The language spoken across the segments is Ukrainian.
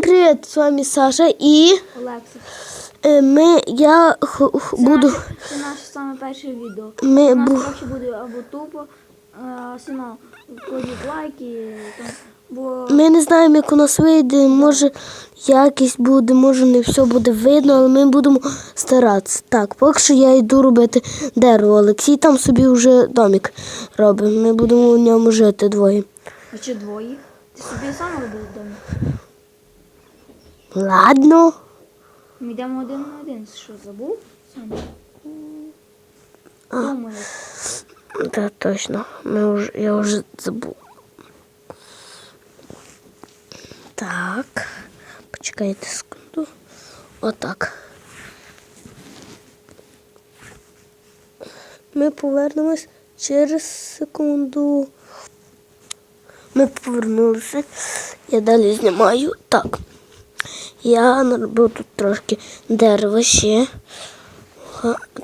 Всім привіт! З вами Саша і Олексій. е, ми, я х- х- Це буду. наше, це наше саме перше відео. Ми У нас бу- трохи буде або тупо, а, сильно кладіть лайки, там, бо Ми не знаємо, як у нас вийде. Може якість буде, може не все буде видно, але ми будемо старатися. Так, поки що я йду робити дерево. Олексій там собі вже домик робить. Ми будемо в ньому жити двоє. а чи двоє? Ти собі сам робив вдома? Ладно. Ми йдемо один на один. Що, забув? Сам? Думаю. Так, точно. Ми вже, я вже забув. Так. Почекайте секунду. Отак. Ми повернемось через секунду. Ми повернулися. Я далі знімаю. Так. Я наробив тут трошки дерева ще.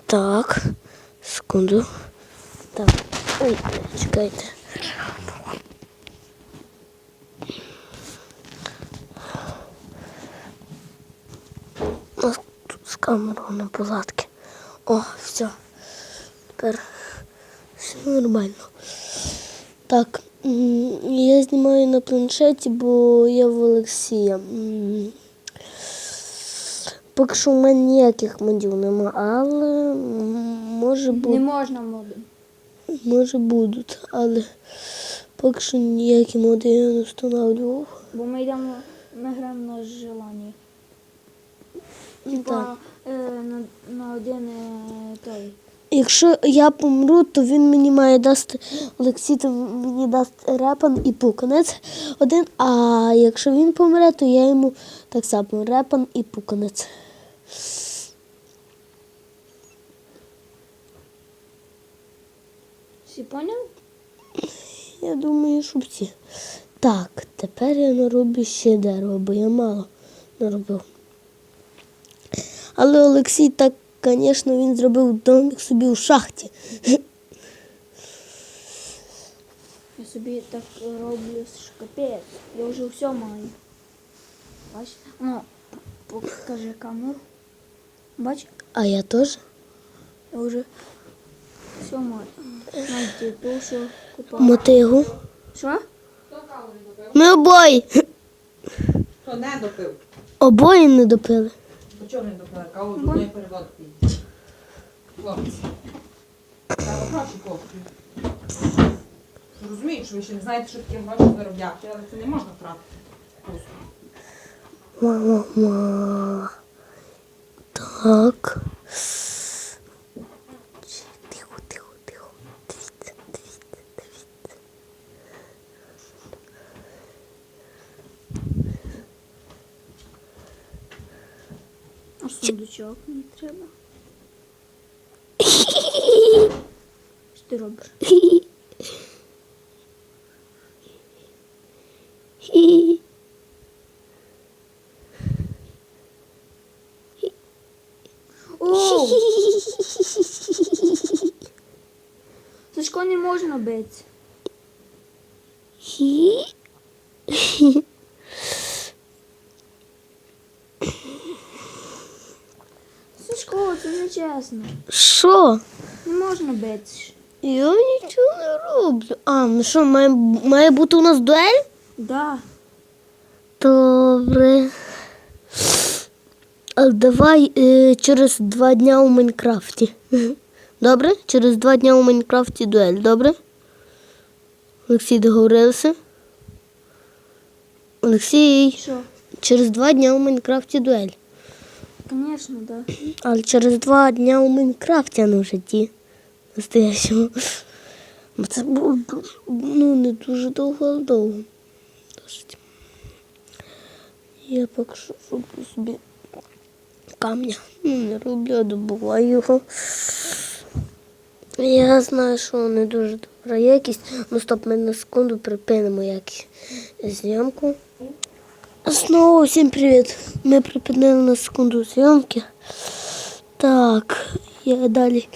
Так. Секунду. Так. Ой, чекайте. У нас тут з камерою на палатки. О, все. Тепер все нормально. Так, я знімаю на планшеті, бо я в Олексія. Поки що в мене ніяких модів нема, але може бути. Не можна моди. Може будуть, але поки що ніякі моди я не встановлював. Бо ми йдемо, ми граємо на желання. Типа Так. е, на, на один е, той. Якщо я помру, то він мені має дасти Олексій, то мені дасть репан і пуканець один. А якщо він помре, то я йому так само репан і пуканець. Всі поняли? Я думаю, що всі. Так, тепер я нароблю ще дерево, бо я мало наробив. Але Олексій так, звісно, він зробив домик собі у шахті. Я собі так роблю капець. Я вже все маю. Бач? Ну, покажи камеру. Бач, А я теж. я вже все маю. Навіть ту, що. Мотигу. Що? Ми обоє. Хто не допив? Обоє не допили. А чого не допив? Каву з одної переводки. Хлопці. Треба гроші коштують. Розумію, що ви ще не знаєте, що таке гроші заробляти, але це не можна втратити. Просто. Мама. Так. Тихо, тихо, тихо. Дивіться, дивіться, дивіться. А сундучок мені треба. Що ти робиш? Сашко не можна бити. Сашко, це не чесно. Що? Не можна бити. Я нічого не роблю. А, ну що, має, має бути у нас дуель? Да. Добре. Але давай е, через два дня у Майнкрафті. Добре? Через два дня у Майнкрафті дуель, добре? Олексій договорилися? Олексій, Що? через два дня у Майнкрафті дуель. Звісно, да. Але через два дня у Майнкрафті, а не в житті. Настоящому. Це було ну, не дуже довго, але довго. Досить. Я поки що роблю собі камня. Ну, не роблю, а добуваю його. Я знаю, що не дуже добра якість. Ну стоп, ми на секунду припинимо якість зйомку. Знову всім привіт. Ми припинили на секунду зйомки. Так, я далі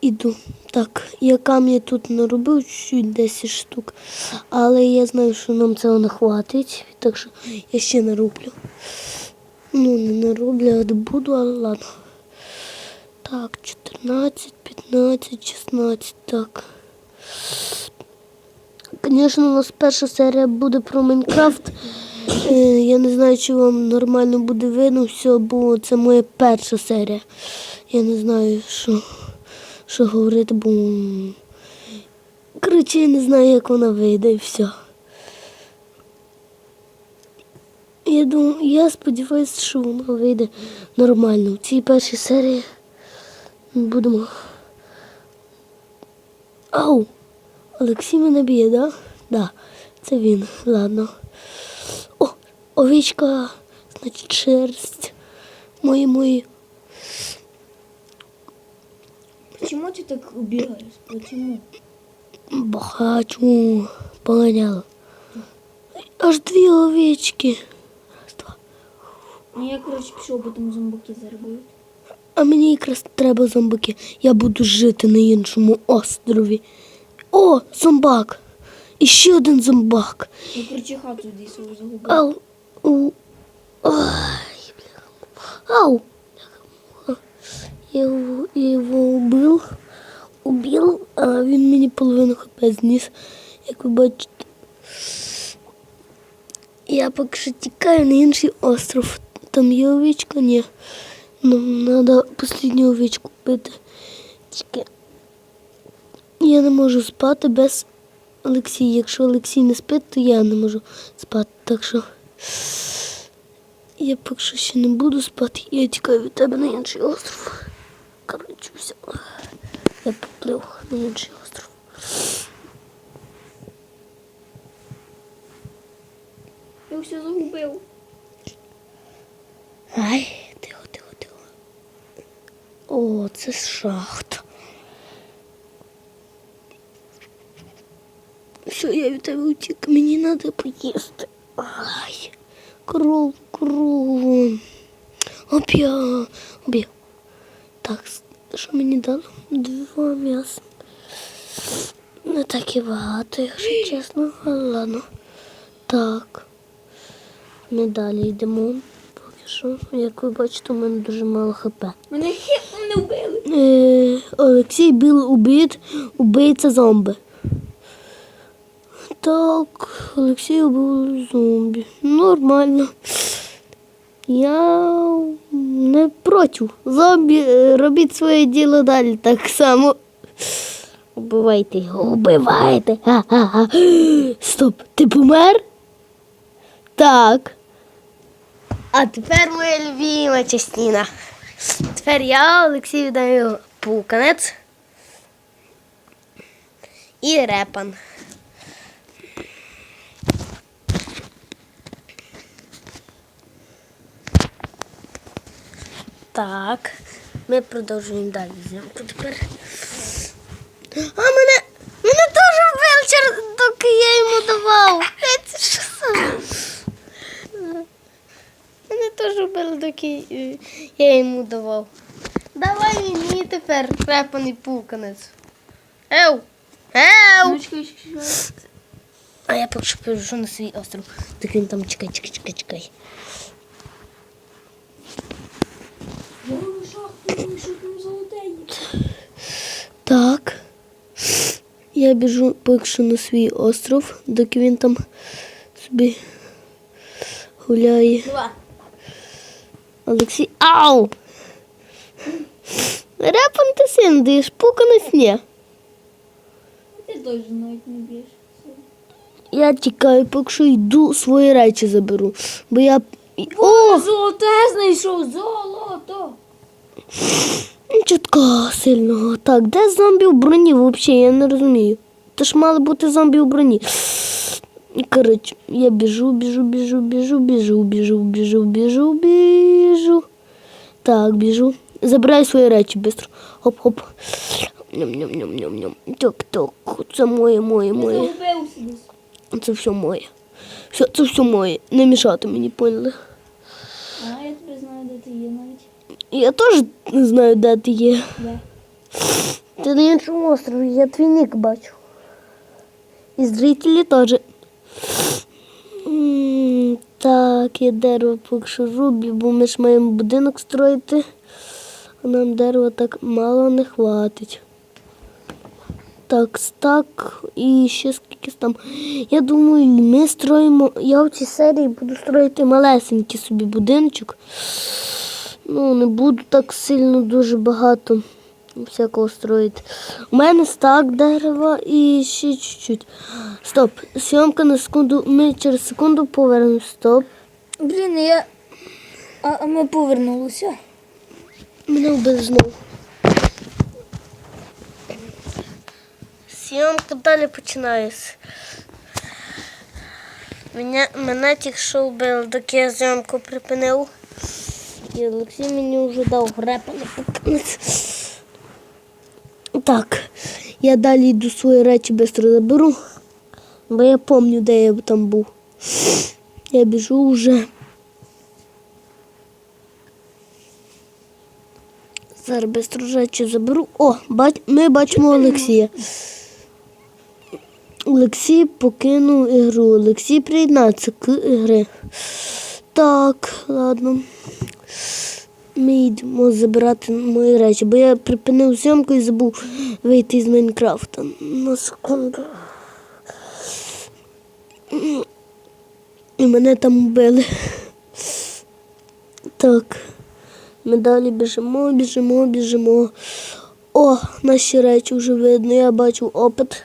іду Так, я камні тут наробив чуть 10 штук, але я знаю, що нам цього не хватить, так що я ще нароблю. Ну, не нароблю, а буду, але ладно. Так, 14, 15, 16, так. Звісно, у нас перша серія буде про Майнкрафт. Е, Я не знаю, чи вам нормально буде видно все, бо це моя перша серія. Я не знаю, що, що говорити, бо. Коротше, я не знаю, як вона вийде і все. Я думаю, я сподіваюся, що вона вийде нормально. В цій першій серії будемо. Ау! Олексій мене б'є, да? Да, це він. Ладно. Овечка, значить, шерсть. Мої мої. Почему ты так убегаешь? Почему? Бахачу. Поганяла. Аж дві овечки. Раз, два. Ну я, короче, пішов, потім зомбаки заробив. А мені якраз треба зомбаки. Я буду жити на іншому острові. О, зомбак! І ще один зомбак. Я, короче, хату свою загубив. Ау. Ай. Ау. Я его, я его убил. Убил, а він мені половину хп зніс, як ви бачите. Я поки що тікаю на інший остров. Там є овечка? Ні. Нам треба останню овечку бити. Тільки я не можу спати без Олексія. Якщо Олексій не спить, то я не можу спати. Так що я поки що ще не буду спати. Я тікаю від тебе на інший остров. Коротше, все. Я поплив на інший остров. Я все загубив. Ай, тихо, тихо, тихо. О, це шахта. Все, я від тебе утік. Мені треба поїсти. Кров, кров. Об'я, об'я. Так, що мені дало? Два м'яса. Не так і багато, якщо чесно, але ладно. Так. Ми далі йдемо. Поки що, як ви бачите, у мене дуже мало хп. Мене хитно не вбили. Е, Олексій був убит, убийця зомби. Так, Олексій убив зомбі. Нормально. Я не проти. Зомбі, е, робіть своє діло далі так само. Убивайте його, убивайте. Ха-ха-ха. Стоп, ти помер? Так. А тепер моя любима частина. Тепер я Олексій віддаю пуканець і репан. Так, ми продовжуємо далі зйомку тепер. А мене, мене теж вбив, через- доки я йому давав. Це що саме? Мене теж вбили, доки е, я йому давав. Давай мені тепер репаний пуканець. Ев! Ев! Ну. А я поки що перейшов на свій остров. Так він там чекай, чекай, чекай, чекай. Я роблю шахту, що там золотені. Так. Я біжу поки на свій остров, доки він там собі гуляє. Олексій. Ау! Репан ти син даєш, пуканець ні. Ти теж навіть не б'єш. Я тікаю, поки що йду свої речі заберу. Бо я. О! Золоте знайшов, золото. Такого сильного. Так, де зомбі в броні взагалі? Я не розумію. Це ж мали бути зомбі в броні. Коротше, я біжу, біжу, біжу, біжу, біжу, біжу, біжу, біжу, біжу. Так, біжу. Забирай свої речі швидко. Хоп-хоп. Ням-ням-ням-ням-ням. Так-так. Це моє, моє, моє. Це все моє. Все, це все моє. Не мішати мені, поняли? А я тебе знаю, де ти є. Я теж не знаю, де ти є. Де? Ти на іншому острові, я твій нік бачу. І зрителі теж. Так, я дерево поки що рублю, бо ми ж маємо будинок строїти, а нам дерева так мало не хватить. Так, стак і ще скільки там. Я думаю, ми строїмо. Я в цій серії буду строїти малесенький собі будиночок. Ну, не буду так сильно дуже багато всякого строїти. У мене стак дерева і ще чуть-чуть. Стоп, зйомка на секунду. Ми через секунду повернемо. Стоп. Блін, я. А, а ми повернулися. Мене вбили знову. Зйомка далі починається. Мене, мене тільки що вбили, доки я зйомку припинив. І Олексій мені вже дав грепа на. Так, я далі йду свої речі швидко заберу, бо я пам'ятаю, де я там був. Я біжу вже. Зараз швидко речі заберу. О, бач, ми бачимо Олексія. Олексій покинув ігру. Олексій приєднається к ігри. Так, ладно. Ми йдемо забирати мої речі, бо я припинив зйомку і забув вийти з Майнкрафта. На секунду. І мене там вбили. Так. Ми далі біжимо, біжимо, біжимо. О, наші речі вже видно. Я бачу опит.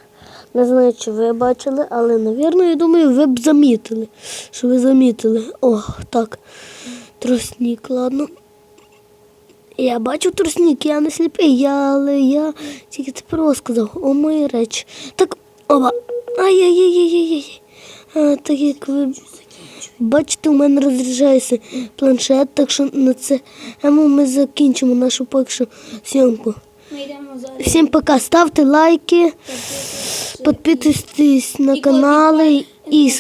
Не знаю, чи ви бачили, але, навірно, я думаю, ви б замітили. Що ви замітили. О, так. Тростник, ладно. Я бачу тростник, я не сліпий, я, але я тільки тепер сказав. О, мої речі. Так, оба. Ай-яй-яй-яй-яй. Так як ви бачите, у мене розряджається планшет, так що на це ему ми закінчимо нашу що зйомку. Всім пока, ставте лайки, підписуйтесь на канали і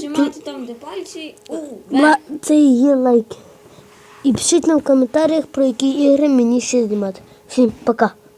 це і є лайки. І пишіть нам в коментарях, про які ігри мені ще знімати. Всім пока.